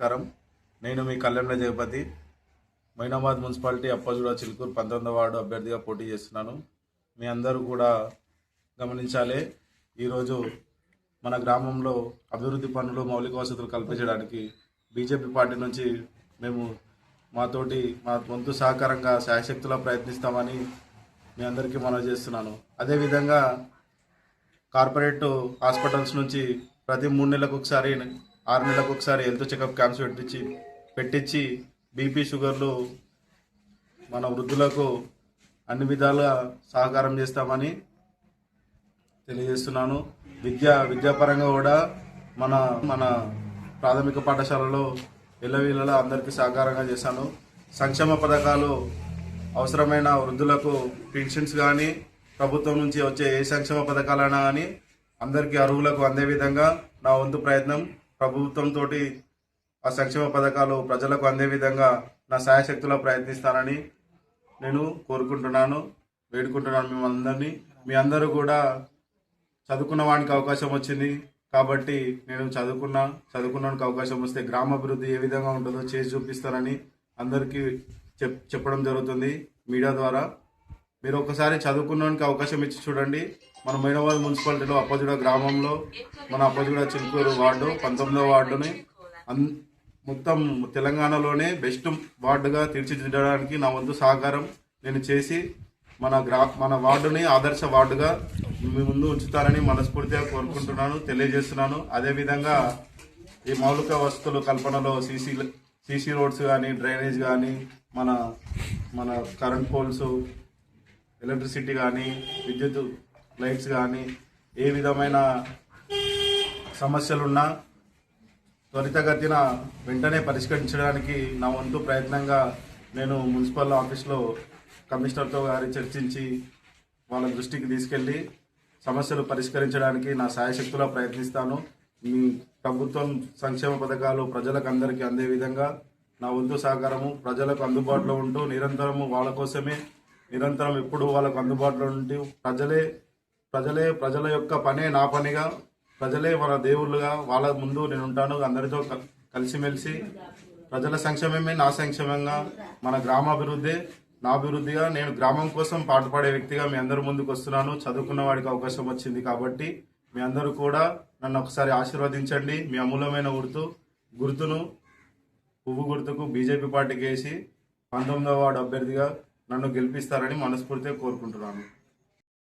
నమస్కారం. నేను మీ కళ్యాణ జగపతి. మైనాబాద్ మున్సిపాలిటీ అప్పజూడ చిలుకూరు పంతొమ్మిదవ వార్డు అభ్యర్థిగా పోటీ చేస్తున్నాను. మీ అందరూ కూడా గమనించాలి ఈరోజు మన గ్రామంలో అభివృద్ధి పనులు మౌలిక వసతులు కల్పించడానికి బీజేపీ పార్టీ నుంచి మేము మాతోటి మా వంతు సహకారంగా శాయశక్తులా ప్రయత్నిస్తామని మీ అందరికీ మనవి చేస్తున్నాను. అదేవిధంగా కార్పొరేట్ హాస్పిటల్స్ నుంచి ప్రతి మూడు నెలలకు ఒకసారి ఆరు నెలలకు ఒకసారి హెల్త్ చెకప్ క్యాంప్స్ పెట్టించి పెట్టించి బీపీ షుగర్లు మన వృద్ధులకు అన్ని విధాలుగా సహకారం చేస్తామని తెలియజేస్తున్నాను. విద్య విద్యాపరంగా కూడా మన మన ప్రాథమిక పాఠశాలలో ఇళ్ళ అందరికీ సహకారంగా చేశాను. సంక్షేమ పథకాలు అవసరమైన వృద్ధులకు పెన్షన్స్ కానీ ప్రభుత్వం నుంచి వచ్చే ఏ సంక్షేమ పథకాలైనా కానీ అందరికీ అర్హులకు అందే విధంగా నా వంతు ప్రయత్నం. ప్రభుత్వంతో ఆ సంక్షేమ పథకాలు ప్రజలకు అందే విధంగా నా సాయశక్తిలో ప్రయత్నిస్తానని నేను కోరుకుంటున్నాను వేడుకుంటున్నాను మిమ్మల్ని మీ అందరూ కూడా చదువుకున్న వానికి అవకాశం వచ్చింది కాబట్టి నేను చదువుకున్నా చదువుకున్నానికి అవకాశం వస్తే గ్రామాభివృద్ధి ఏ విధంగా ఉంటుందో చేసి చూపిస్తానని అందరికీ చెప్ చెప్పడం జరుగుతుంది మీడియా ద్వారా. మీరు ఒకసారి చదువుకున్నానికి అవకాశం ఇచ్చి చూడండి. మన మైనవాల్ మున్సిపాలిటీలో అప్పజుడ గ్రామంలో మన అప్పజుడ చిలుకూరు వార్డు పంతొమ్మిదవ వార్డుని అన్ మొత్తం తెలంగాణలోనే బెస్ట్ వార్డుగా తీర్చిదిద్దడానికి నా వంతు సహకారం నేను చేసి మన గ్రా మన వార్డుని ఆదర్శ వార్డుగా మీ ముందు ఉంచుతారని మనస్ఫూర్తిగా కోరుకుంటున్నాను తెలియజేస్తున్నాను. అదేవిధంగా ఈ మౌలిక వస్తువులు కల్పనలో సీసీ సీసీ రోడ్స్ కానీ డ్రైనేజ్ కానీ మన మన కరెంట్ పోల్స్ ఎలక్ట్రిసిటీ కానీ విద్యుత్ లైట్స్ కానీ ఏ విధమైన సమస్యలున్నా త్వరితగతిన వెంటనే పరిష్కరించడానికి నా వంతు ప్రయత్నంగా నేను మున్సిపల్ ఆఫీస్లో కమిషనర్తో గారి చర్చించి వాళ్ళ దృష్టికి తీసుకెళ్ళి సమస్యలు పరిష్కరించడానికి నా సాయశక్తులా ప్రయత్నిస్తాను. మీ ప్రభుత్వం సంక్షేమ పథకాలు ప్రజలకు అందరికీ అందే విధంగా నా వంతు సహకారము ప్రజలకు అందుబాటులో ఉంటూ నిరంతరము వాళ్ళ కోసమే నిరంతరం ఎప్పుడు వాళ్ళకు అందుబాటులో ఉండి ప్రజలే ప్రజలే ప్రజల యొక్క పనే నా పనిగా ప్రజలే మన దేవుళ్ళుగా వాళ్ళ ముందు నేను ఉంటాను అందరితో క- కలిసిమెలిసి ప్రజల సంక్షేమమే నా సంక్షేమంగా మన గ్రామాభివృద్ధి నా అభివృద్ధిగా నేను గ్రామం కోసం పాటుపడే వ్యక్తిగా మీ అందరి ముందుకు వస్తున్నాను చదువుకున్న వాడికి అవకాశం వచ్చింది కాబట్టి మీ అందరూ కూడా నన్ను ఒకసారి ఆశీర్వదించండి మీ అమూల్యమైన గుర్తు గుర్తును పువ్వు గుర్తుకు బీజేపీ పార్టీకి వేసి పంతొమ్మిదవ వార్డు అభ్యర్థిగా నన్ను గెలిపిస్తారని మనస్ఫూర్తిగా కోరుకుంటున్నాను.